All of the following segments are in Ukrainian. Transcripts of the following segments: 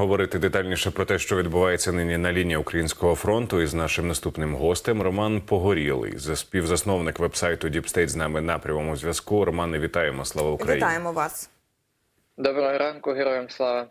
говорити детальніше про те, що відбувається нині на лінії українського фронту, із нашим наступним гостем Роман Погорілий, за співзасновник вебсайту Діпстейт з нами на прямому зв'язку. Романе, вітаємо! Слава Україні! Вітаємо вас. Доброго ранку, героям слава.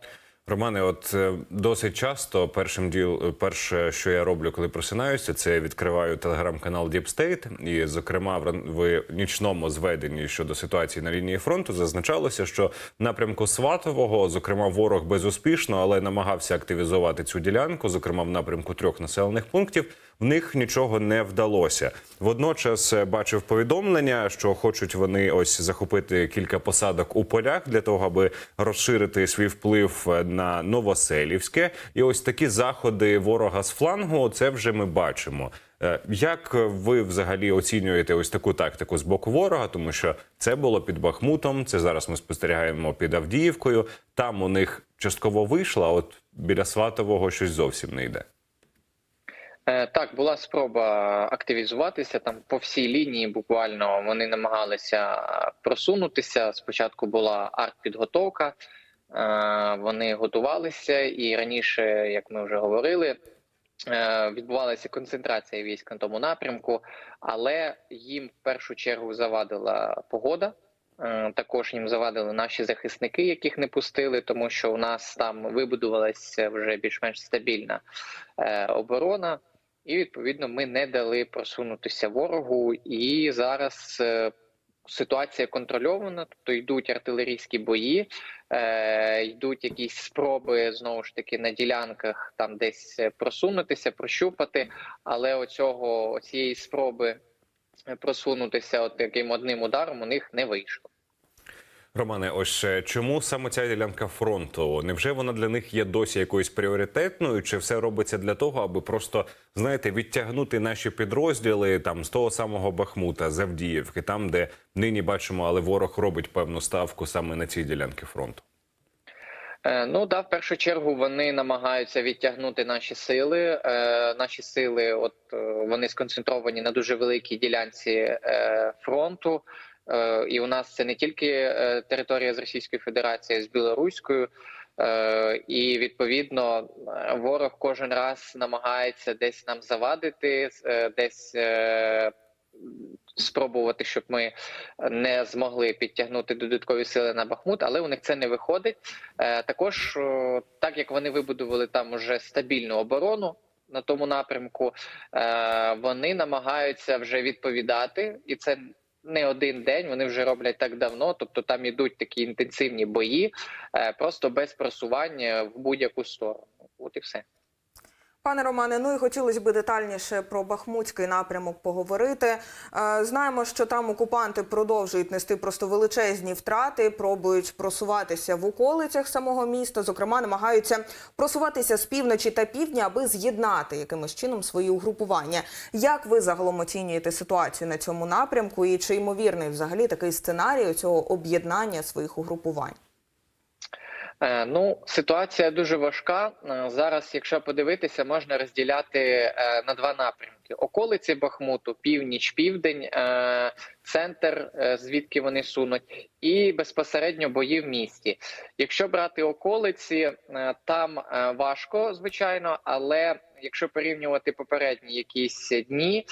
Романе, от е, досить часто першим діл, перше, що я роблю, коли просинаюся, це відкриваю телеграм-канал Deep State. І, зокрема, в нічному зведенні щодо ситуації на лінії фронту зазначалося, що напрямку Сватового, зокрема, ворог безуспішно, але намагався активізувати цю ділянку, зокрема в напрямку трьох населених пунктів. В них нічого не вдалося. Водночас е, бачив повідомлення, що хочуть вони ось захопити кілька посадок у полях для того, аби розширити свій вплив е, на Новоселівське. І ось такі заходи ворога з флангу. Це вже ми бачимо. Е, Як ви взагалі оцінюєте ось таку тактику з боку ворога? Тому що це було під Бахмутом, це зараз ми спостерігаємо під Авдіївкою. Там у них частково вийшло, а от біля Сватового щось зовсім не йде. Е, Так, була спроба активізуватися там по всій лінії. Буквально вони намагалися просунутися. Спочатку була артпідготовка, е, вони готувалися, і раніше, як ми вже говорили, е, відбувалася концентрація військ на тому напрямку, але їм в першу чергу завадила погода. Також їм завадили наші захисники, яких не пустили, тому що у нас там вибудувалася вже більш-менш стабільна оборона, і відповідно ми не дали просунутися ворогу. І зараз е, ситуація контрольована, тобто йдуть артилерійські бої, е, йдуть якісь спроби знову ж таки на ділянках там десь е, просунутися, прощупати, але оцього цієї спроби е, просунутися от таким одним ударом у них не вийшло. Романе, ось е, чому саме ця ділянка фронту? Невже вона для них є досі якоюсь пріоритетною? Чи все робиться для того, аби просто знаєте відтягнути наші підрозділи там з того самого Бахмута, з Авдіївки, там де нині бачимо, але ворог робить певну ставку саме на цій ділянці фронту? Е, Ну да, в першу чергу вони намагаються відтягнути наші сили. Е, наші сили, от е, вони сконцентровані на дуже великій ділянці е, фронту. Е, і у нас це не тільки е, територія з Російською Федерацією, з Білоруською. Е, і відповідно ворог кожен раз намагається десь нам завадити, десь спробувати, щоб ми не змогли підтягнути додаткові сили на Бахмут, але у них це не виходить. Також, так як вони вибудували там уже стабільну оборону на тому напрямку, вони намагаються вже відповідати, і це не один день. Вони вже роблять так давно. Тобто там ідуть такі інтенсивні бої, е, просто без просування в будь-яку сторону. От і все. Пане Романе, ну і хотілося б детальніше про Бахмутський напрямок поговорити. Е, Знаємо, що там окупанти продовжують нести просто величезні втрати, пробують просуватися в околицях самого міста. Зокрема, намагаються просуватися з півночі та півдня, аби з'єднати якимось чином свої угрупування. Як ви загалом оцінюєте ситуацію на цьому напрямку? І чи ймовірний взагалі такий сценарій цього об'єднання своїх угрупувань? Е, Ну, ситуація дуже важка. Е, Зараз, якщо подивитися, можна розділяти е, на два напрямки: околиці Бахмуту, північ, південь, центр, звідки вони сунуть, і безпосередньо бої в місті. Якщо брати околиці, там важко, звичайно, але якщо порівнювати попередні якісь дні,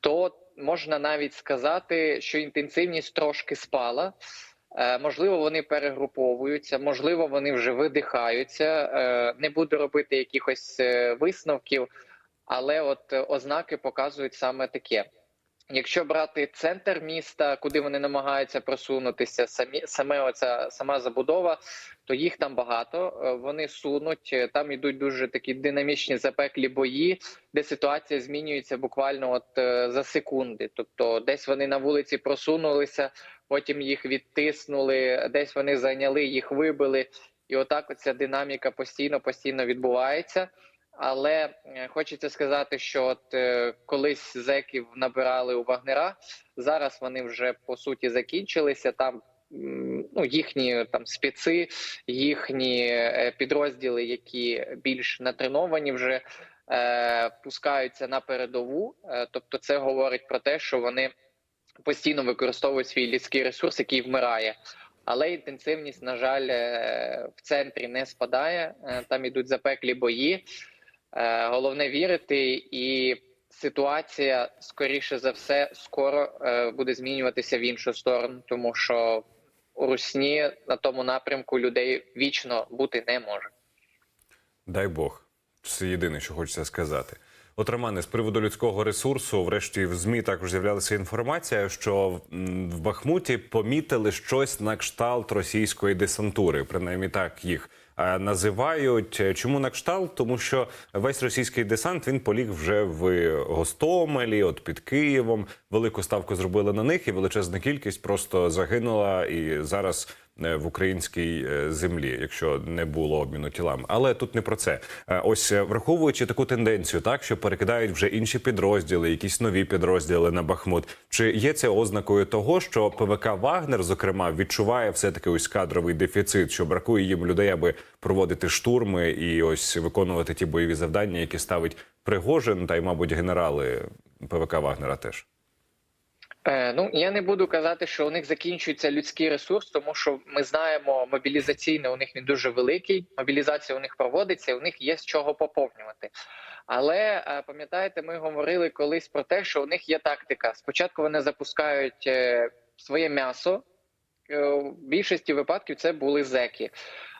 то можна навіть сказати, що інтенсивність трошки спала. Е, Можливо, вони перегруповуються, можливо, вони вже видихаються. Е, Не буду робити якихось е, висновків, але от ознаки показують саме таке. Якщо брати центр міста, куди вони намагаються просунутися, самі саме оця сама забудова, то їх там багато. Е, Вони сунуть е, там ідуть дуже такі динамічні запеклі бої, де ситуація змінюється буквально от е, за секунди. Тобто, десь вони на вулиці просунулися, потім їх відтиснули, десь вони зайняли, їх вибили, і отак оця динаміка постійно постійно відбувається. Але е, хочеться сказати, що от е, колись зеків набирали у Вагнера, зараз вони вже по суті закінчилися. Там ну їхні там специ, їхні е, підрозділи, які більш натреновані, вже е, пускаються на передову. Тобто, це говорить про те, що вони постійно використовують свій людський ресурс, який вмирає. але інтенсивність, на жаль, в центрі не спадає. Там ідуть запеклі бої. Е, Головне вірити, і ситуація, скоріше за все, скоро е, буде змінюватися в іншу сторону, тому що у Русні на тому напрямку людей вічно бути не може. Дай Бог. Це єдине, що хочеться сказати. От Романе, з приводу людського ресурсу, врешті в змі також з'являлася інформація, що в Бахмуті помітили щось на кшталт російської десантури. Принаймні так їх називають. Е, Чому на кшталт? Тому що весь російський десант він поліг вже в Гостомелі, от під Києвом. Велику ставку зробили на них, і величезна кількість просто загинула і зараз е, в українській е, землі, якщо не було обміну тілами. Але тут не про це. Е, Ось е, враховуючи таку тенденцію, так що перекидають вже інші підрозділи, якісь нові підрозділи на Бахмут. Чи є це ознакою того, що ПВК Вагнер, зокрема, відчуває все таки ось кадровий дефіцит, що бракує їм людей, аби проводити штурми і ось виконувати ті бойові завдання, які ставить Пригожин, та й, мабуть, генерали ПВК Вагнера теж. Е, ну я не буду казати, що у них закінчується людський ресурс, тому що ми знаємо, мобілізаційний у них він дуже великий. Мобілізація у них проводиться, у них є з чого поповнювати. Але е, пам'ятаєте, ми говорили колись про те, що у них є тактика. Спочатку вони запускають е, своє м'ясо. В більшості випадків це були зеки.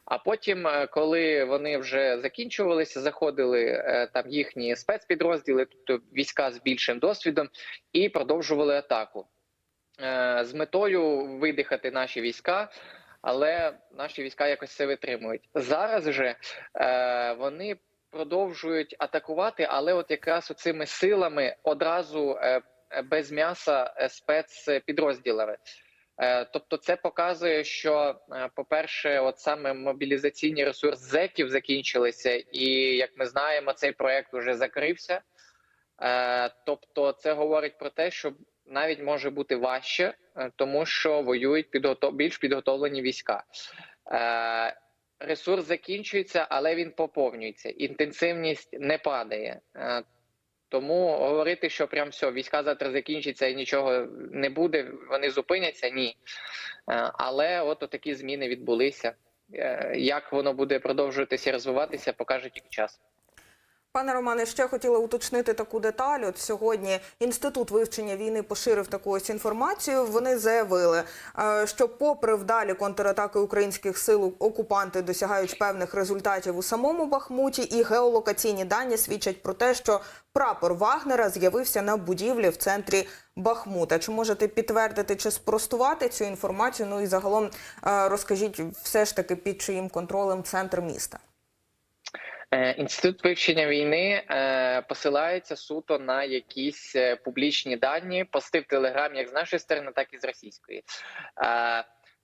А потім, е, коли вони вже закінчувалися, заходили е, там їхні спецпідрозділи, тобто війська з більшим досвідом, і продовжували атаку е, з метою видихати наші війська. Але наші війська якось це витримують. Зараз же вони продовжують атакувати, але от якраз оцими силами одразу без м'яса спецпідрозділами. Е, Тобто, це показує, що, е, по-перше, от саме мобілізаційний ресурс зеків закінчилися, і як ми знаємо, цей проект вже закрився. Е, Тобто, це говорить про те, що навіть може бути важче, тому що воюють підготов... більш підготовлені війська. Ресурс закінчується, але він поповнюється. Інтенсивність не падає. Тому говорити, що прям все, війська завтра закінчаться і нічого не буде, вони зупиняться, ні. Е, Але от такі зміни відбулися. Е, Як воно буде продовжуватися і розвиватися, покаже тільки час. Пане Романе, ще хотіла уточнити таку деталь. От сьогодні інститут вивчення війни поширив таку ось інформацію. Вони заявили, е, що, попри вдалі контратаки українських сил, окупанти досягають певних результатів у самому Бахмуті, і геолокаційні дані свідчать про те, що прапор Вагнера з'явився на будівлі в центрі Бахмута. Чи можете підтвердити чи спростувати цю інформацію? Ну і загалом е, розкажіть, все ж таки під чиїм контролем центр міста. Е, Інститут вивчення війни е, посилається суто на якісь е, публічні дані, пости в Телеграмі як з нашої сторони, так і з російської.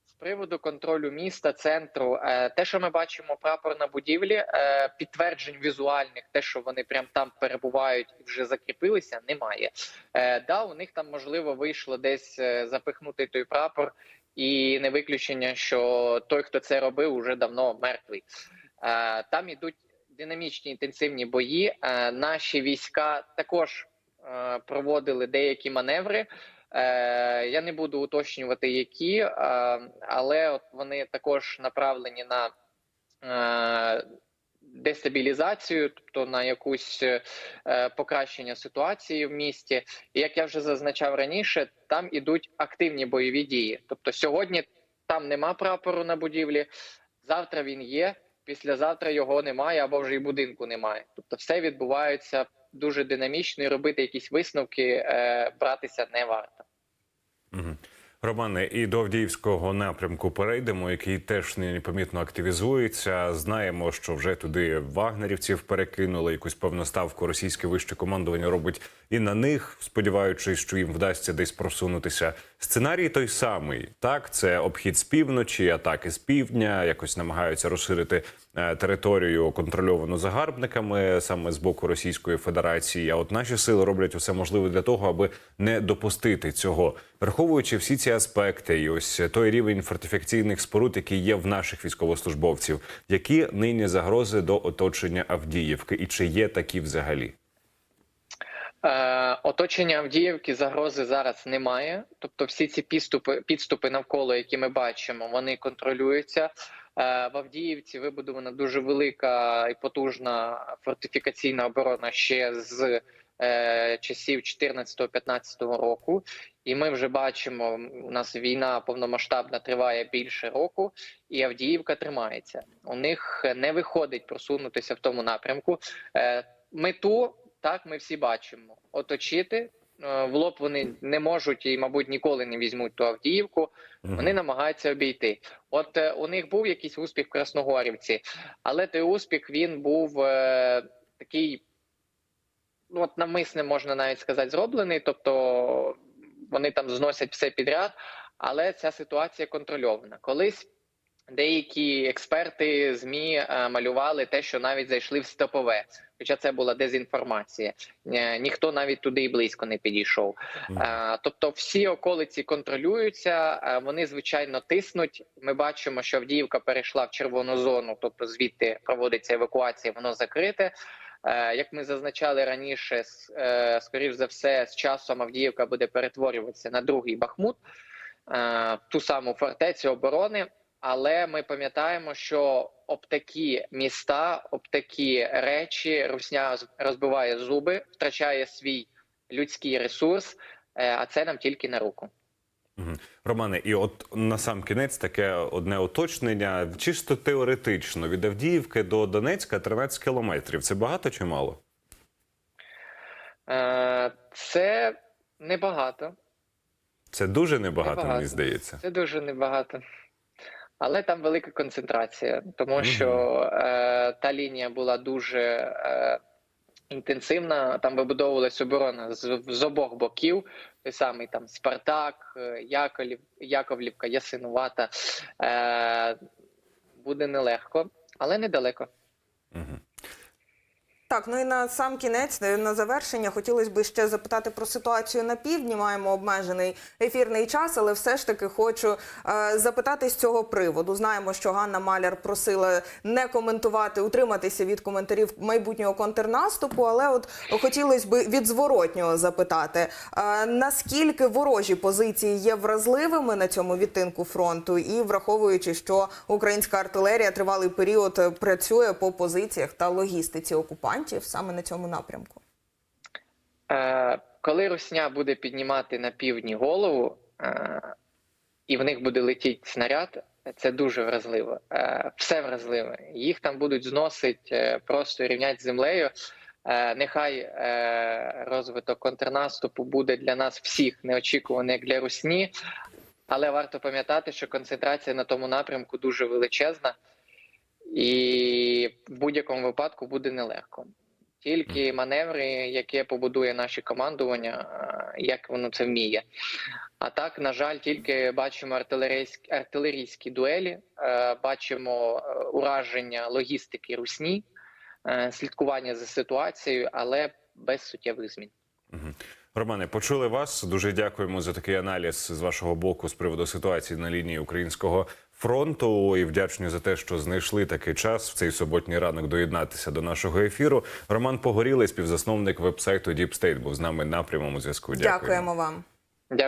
З приводу контролю міста, центру, те, що ми бачимо прапор на будівлі, підтверджень візуальних, те, що вони прям там перебувають і вже закріпилися, немає. Да, у них там можливо вийшло десь запихнути той прапор, і не виключення, що той, хто це робив, уже давно мертвий. Там ідуть динамічні інтенсивні бої. Е, Наші війська також е, проводили деякі маневри. Е, Я не буду уточнювати, які, але от вони також направлені на дестабілізацію, тобто на якусь покращення ситуації в місті. І як я вже зазначав раніше, там ідуть активні бойові дії. Тобто сьогодні там нема прапору на будівлі, завтра він є. Післязавтра його немає або вже і будинку немає. Тобто, все відбувається дуже динамічно, і робити якісь висновки е, братися не варто. Мгм. Романе, і до Авдіївського напрямку перейдемо, який теж нині помітно активізується. Знаємо, що вже туди вагнерівців перекинули якусь певну ставку. Російське вище командування робить і на них, сподіваючись, що їм вдасться десь просунутися. Сценарій той самий. Так, це обхід з півночі, атаки з півдня, якось намагаються розширити територію, контрольовану загарбниками саме з боку Російської Федерації. А от наші сили роблять усе можливе для того, аби не допустити цього, враховуючи всі ці аспекти, і ось той рівень фортифікаційних споруд, який є в наших військовослужбовців, які нині загрози до оточення Авдіївки, і чи є такі взагалі? Е, оточення Авдіївки загрози зараз немає. Тобто, всі ці підступи, підступи навколо, які ми бачимо, вони контролюються. Е, в Авдіївці вибудована дуже велика і потужна фортифікаційна оборона ще з е, часів 14-15 року. І ми вже бачимо, у нас війна повномасштабна триває більше року, і Авдіївка тримається. У них не виходить просунутися в тому напрямку. Е, мету так ми всі бачимо. Оточити в лоб вони не можуть і, мабуть, ніколи не візьмуть ту Авдіївку. Вони намагаються обійти. От е, у них був якийсь успіх в Красногорівці, але той успіх він був е, такий, ну от навмисне можна навіть сказати, зроблений. Тобто вони там зносять все підряд, але ця ситуація контрольована. Колись деякі експерти змі е, малювали те, що навіть зайшли в стопове. Хоча це була дезінформація, Е, ніхто навіть туди і близько не підійшов. Е, Тобто, всі околиці контролюються, вони звичайно тиснуть. Ми бачимо, що Авдіївка перейшла в червону зону, тобто звідти проводиться евакуація, воно закрите. Як ми зазначали раніше, скоріш за все, з часом Авдіївка буде перетворюватися на другий Бахмут, ту саму фортецю оборони. Але ми пам'ятаємо, що об такі міста, об такі речі Русня розбиває зуби, втрачає свій людський ресурс, е, а це нам тільки на руку. Романе, і от на сам кінець таке одне уточнення. Чисто теоретично від Авдіївки до Донецька 13 кілометрів. Це багато чи мало? Е, Це небагато. Це дуже небагато, Небагато. мені здається. Це дуже небагато. Але там велика концентрація, тому що е, та лінія була дуже е, інтенсивна. Там вибудовувалась оборона з, з обох боків. Той самий там Спартак, е, Яковлів, Яковлівка, Ясинувата. Е, буде нелегко, але недалеко. Мгм. Так, ну і на сам кінець, е, на завершення, хотілося б ще запитати про ситуацію на півдні. Маємо обмежений ефірний час, але все ж таки хочу е, запитати з цього приводу. Знаємо, що Ганна Маляр просила не коментувати, утриматися від коментарів майбутнього контрнаступу. Але от хотілося б від зворотнього запитати: е, наскільки ворожі позиції є вразливими на цьому відтинку фронту, і враховуючи, що українська артилерія тривалий період працює по позиціях та логістиці окупантів саме на цьому напрямку. Е, коли Русня буде піднімати на півдні голову, е, і в них буде летіти снаряд, це дуже вразливо. Е, все вразливе. Їх там будуть зносити, просто рівнять з землею. Нехай розвиток контрнаступу буде для нас всіх неочікуваний, як для Русні, але варто пам'ятати, що концентрація на тому напрямку дуже величезна, і в будь-якому випадку буде нелегко. Тільки маневри, які побудує наше командування, е, як воно це вміє. А так, на жаль, тільки бачимо артилерійські, артилерійські дуелі, е, бачимо е, ураження логістики русні, слідкування за ситуацією, але без суттєвих змін. Романе, почули вас. Дуже дякуємо за такий аналіз з вашого боку з приводу ситуації на лінії українського фронту. І вдячні за те, що знайшли такий час в цей суботній ранок доєднатися до нашого ефіру. Роман Погорілий, співзасновник вебсайту Deep State, був з нами на прямому зв'язку. Дякуємо вам.